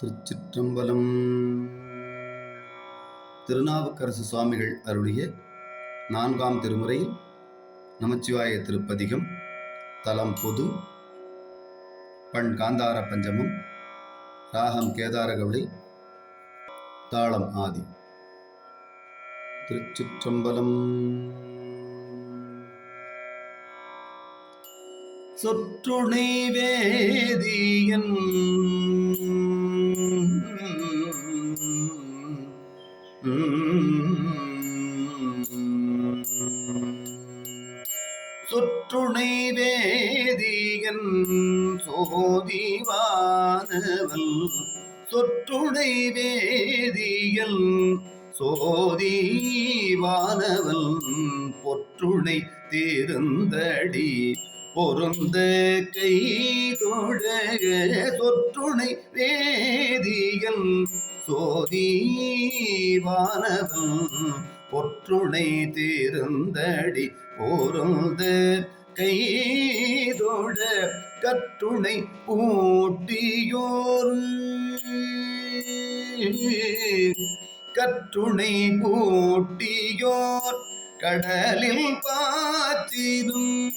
திருச்சிற்றம்பலம். திருநாவுக்கரசு சுவாமிகள் அருளிய நான்காம் திருமுறையில் நமச்சிவாய திருப்பதிகம் தலம் பொது பண் காந்தார பஞ்சமம் ராகம் கேதாரகவளை தாளம் ஆதி. திருச்சிற்றம்பலம். சொற்றுணை வேதியன் சோதிவானவன் சொற்றுடை வேதியல் சோதிவானவன் பொற்றுடை தேர்ந்தடி பொருந்த கை தொழ சொற்றுணை வேதியல் சோதிவானவன் பொற்றுணை தேர்ந்தடி பொருந்த கை கற்றுணை பூட்டியோர். கற்றுணை பூட்டியோர் கடலில் பாத்திரும்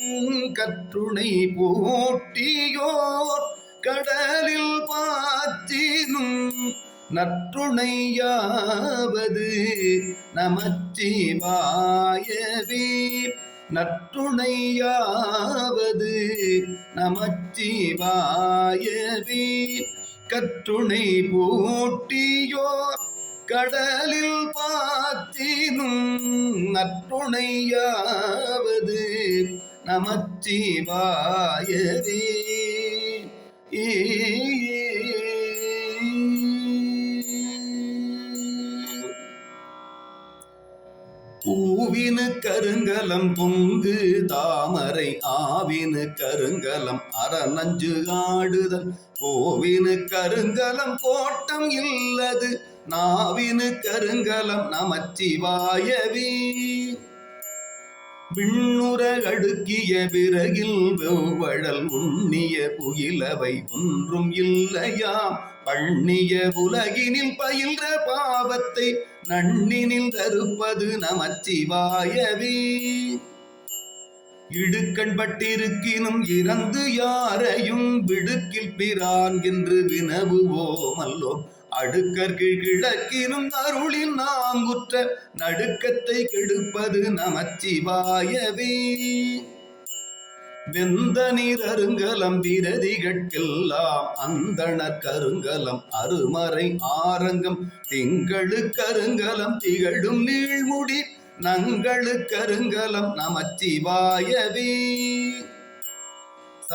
கற்றுணை பூட்டியோர் கடலில் பாத்தினும் நற்றுணையாவது நமச்சிவாயவே. நற்றுணையாவது நமச்சிவாயவே. கற்றுணை பூட்டியோர் கடலில் பாத்தினும் நற்றுணையாவது நமச்சிவாயவே. ஏ ஆவினு கருங்கலம் பொங்கு தாமரை ஆவினு கருங்கலம் அறநஞ்சு ஆடுதல். கோவினு கருங்கலம் கோட்டம் இல்லது நாவினு கருங்கலம் நமச்சிவாயவி. விண்ணுற அடுக்கிய விறகில் வெவ்வழல் உண்ணிய புகிலவை ஒன்றும் இல்லையாம். பண்ணிய உலகினில் பயில்ற பாவத்தை நன்னினில் தருப்பது நமச்சிவாயவே. இடுக்கண் பட்டிருக்கினும் இறந்து யாரையும் விடுக்கில் பிறான் என்று வினவுவோமல்லோ அடுக்கர்கள் கிழக்கினும் அருளில் நாங்குற்ற நடுக்கத்தை கெடுப்பது நமச்சிவாயவே. வெந்த நீர் அருங்கலம் விரதிகட்கெல்லாம் அந்தணர் கருங்கலம் அருமறை ஆரங்கம் திங்களு கருங்கலம் திகழும் நீழ்முடி நங்களு கருங்கலம் நமச்சிவாயவே.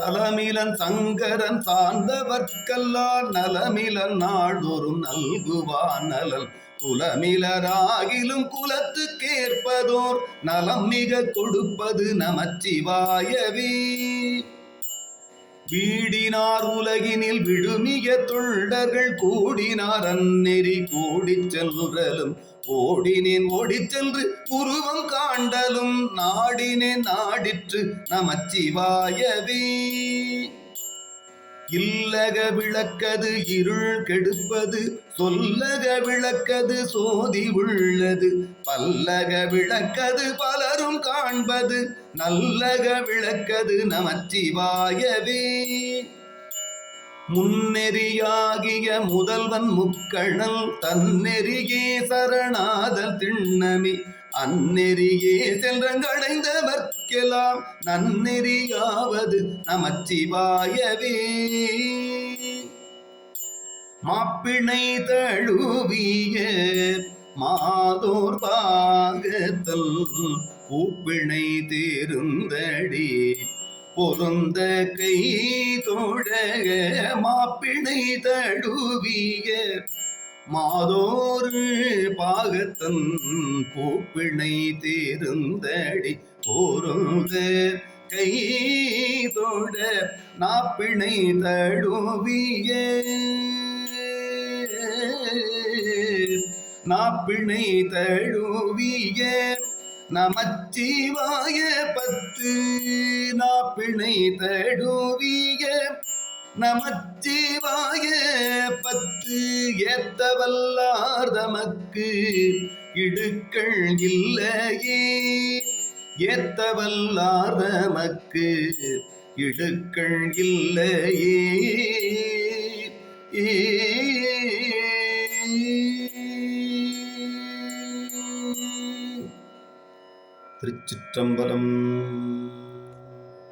தலமிலன் சங்கரன் சார்ந்தவர்க்கெல்லாம் நலமிலன் நாடொரும் நல்குவான் நலன் குலமிலராகிலும் குலத்துக்கேற்பதோர் நலம் மிக கொடுப்பது நமச்சிவாயவே. வீடினார் உலகினில் விழுமிய தொண்டர்கள் கூடினார் அந்நெறி கூடி சென்றலும். ஓடினேன் ஓடிச் சென்று உருவம் காண்டலும். நாடினேன் நாடிற்று நமச்சிவாயவே. இல்லக விளக்கது இருள் கெடுப்பது சொல்லக விளக்கது சோதி உள்ளது. பல்லக விளக்கது பலரும் காண்பது நல்லக விளக்கது நமச்சிவாயவே. முன்னெறியாகிய முதல்வன் முக்கணல் தன்னெறியே சரணாதல் திண்ணமி. அந்நெறியே சென்றங்கடைந்தவர்க்கெல்லாம் நன்னெறியாவது நமச்சிவாயவே. மாப்பிணை தழுவிய மாதோர் பாகத்தல் பூப்பிணை தேருந்தடி பொருந்த கை தோழக மாப்பிணை தழுவிய மாதோரு பாகத்தன் பூப்பிணை தேர்ந்தடி பொருந்த. கை தொட நாப்பிணை தழுவிய. நாப்பிணை தழுவிய. நமச்சிவாய பத்து நாப்பிணை தழுவிய. நமச்சிவாய பத்து ஏத்த வல்லார் தமக்கு இடுக்கள் இல்லையே. ஏத்த வல்லார் தமக்கு இடுக்கள் இல்லையே. திருச்சிற்றம்பலம்.